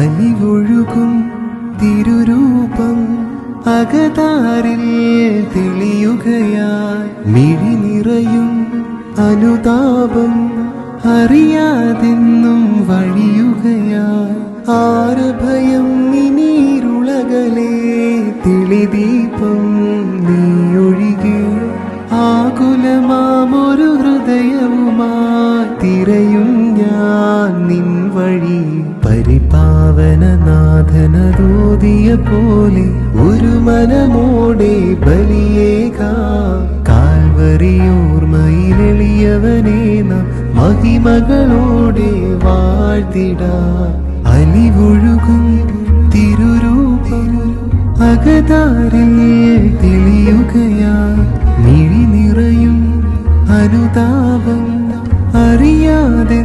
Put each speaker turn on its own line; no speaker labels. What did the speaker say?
അലിവൊഴുകും തിരുരൂപം അകതാരിൽ തെളിയുകയായി മിഴി നിറയും അനുതാപം അറിയാതെന്നും വഴിയുകയായി ആരഭയം ഇനിരുളകലേ തെളിദീപം നീയൊഴികെ ആകുലമാമൊരു ഹൃദയവുമായി തിരയും ഞാൻ നിൻ വഴി പാവനനാഥനതൂതിയ പോലെ ഒരു മനമോടെ ബലിയേക. കാൽവറിയോർമയിലെളിയവനെ നാം മഹിമകളോടെ വാഴ്ത്തിട. അലിവൊഴുകും തിരുരൂപം അകതാരിൽ നിറയും അനുതാപം അറിയാതെ